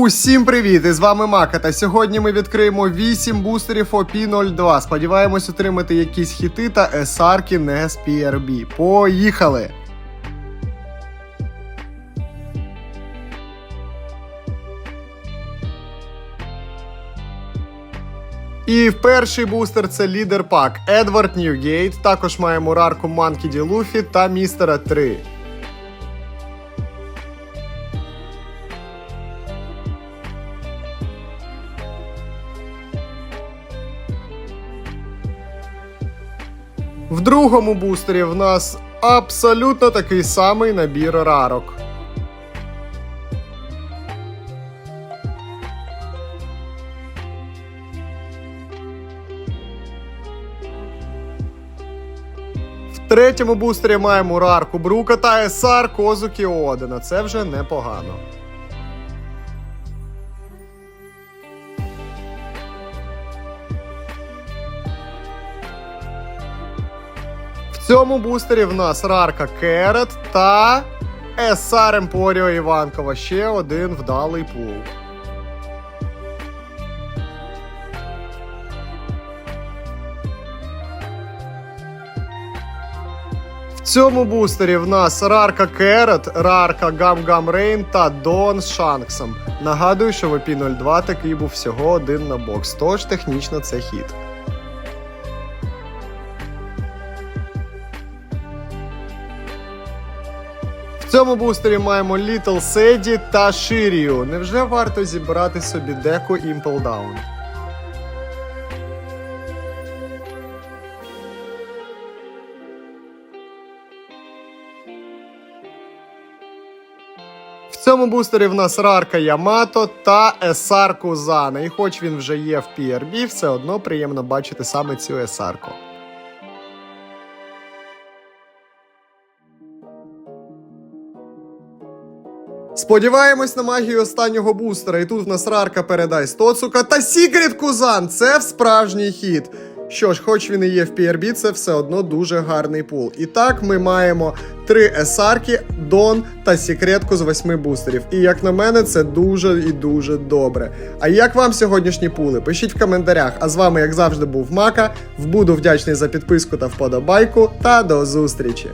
Усім привіт! І з вами Мака. Та сьогодні ми відкриємо 8 бустерів OP02. Сподіваємось отримати якісь хіти та есарки не з PRB. Поїхали! І перший бустер це лідер пак Едвард Ньюгейт. Також маємо рарку Манкі Ді Луфі та містера 3. В другому бустері в нас абсолютно такий самий набір рарок. В третьому бустері маємо рарку Брука та Есар Козуки Одена. Це вже непогано. Цьому бустері в нас Рарка Керет та Есар Емпоріо Іванкова. Ще один вдалий пул. В цьому бустері в нас Рарка Керет, Рарка Гам Гам Рейн та Дон з Шанксом. Нагадую, що в EP02 такий був всього один на бокс, тож технічно це хід. В цьому бустері маємо Little Седі та Ширію. Невже варто зібрати собі деку Impel Down? В цьому бустері в нас Рарка Ямато та Есар Кузана. І хоч він вже є в PRB, все одно приємно бачити саме цю Есарку. Сподіваємось на магію останнього бустера. І тут в нас Рарка передай Стоцука та Сігрід Кузан. Це в справжній хід. Що ж, хоч він і є в PRB, це все одно дуже гарний пул. І так ми маємо три есарки, Дон та секретку з восьми бустерів. І як на мене, це дуже і дуже добре. А як вам сьогоднішні пули? Пишіть в коментарях. А з вами, як завжди, був Мака. Буду вдячний за підписку та вподобайку. Та до зустрічі!